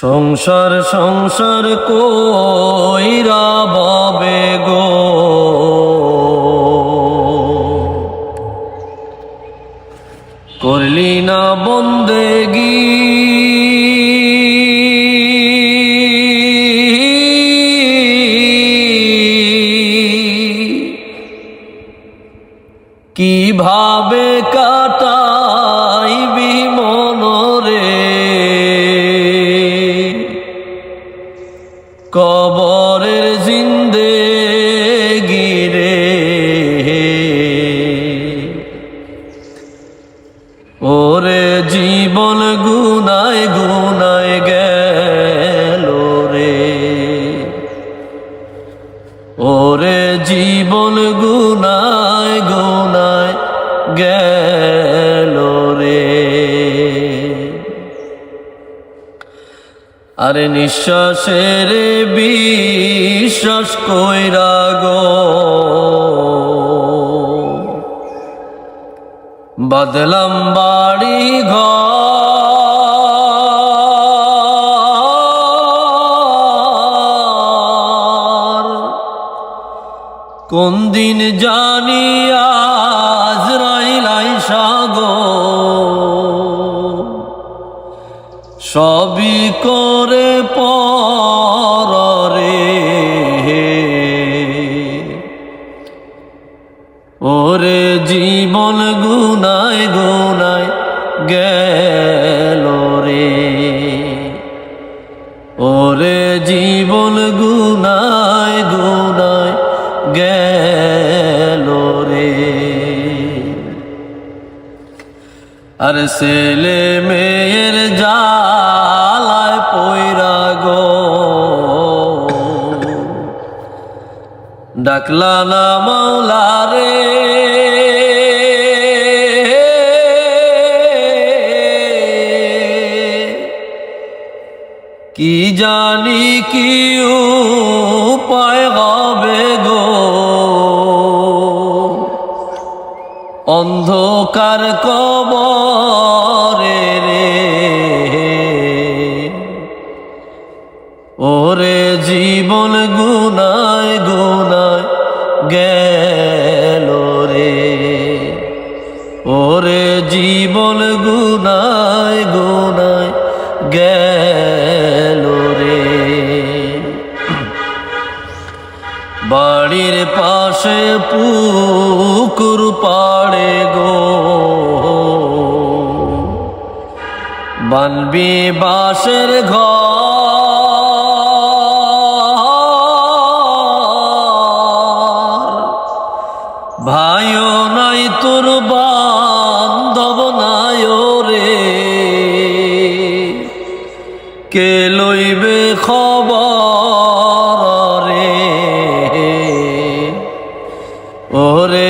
সংসার সংসার কইরা বাবে গো? করলি না বন্দেগি কীভাবে কাটাইবি জীবন গুনায় গুনায় গেল রে। ওরে জীবন গুনায় গুনায় গেল রে। আরে নিঃশ্বাসের বিশ্বাস কইরা গো। বদলাম বাড়ি ঘর। কোন দিন জানি আজ রাইলাই সাগো সবই করে পরে ওরে জীবন গুনায় গুনায় গেল রে। ওরে জীবন গুনায় গুনায় গেল রে। আর ছেলে মেয়ের জালায় পয়রা গো। ডাকলা না মাওলা রে। কি জানি কি উপায় হবে গো? অন্ধকার কবরে রে। ওরে জীবন গুনায় গুনায় গেল বাড়ির পাশে পুকুর পাড়ে গো। বানবি বাসের ঘর। ভাইও নাই তোর বান্ধব নাই রে। কে লইবে খবর?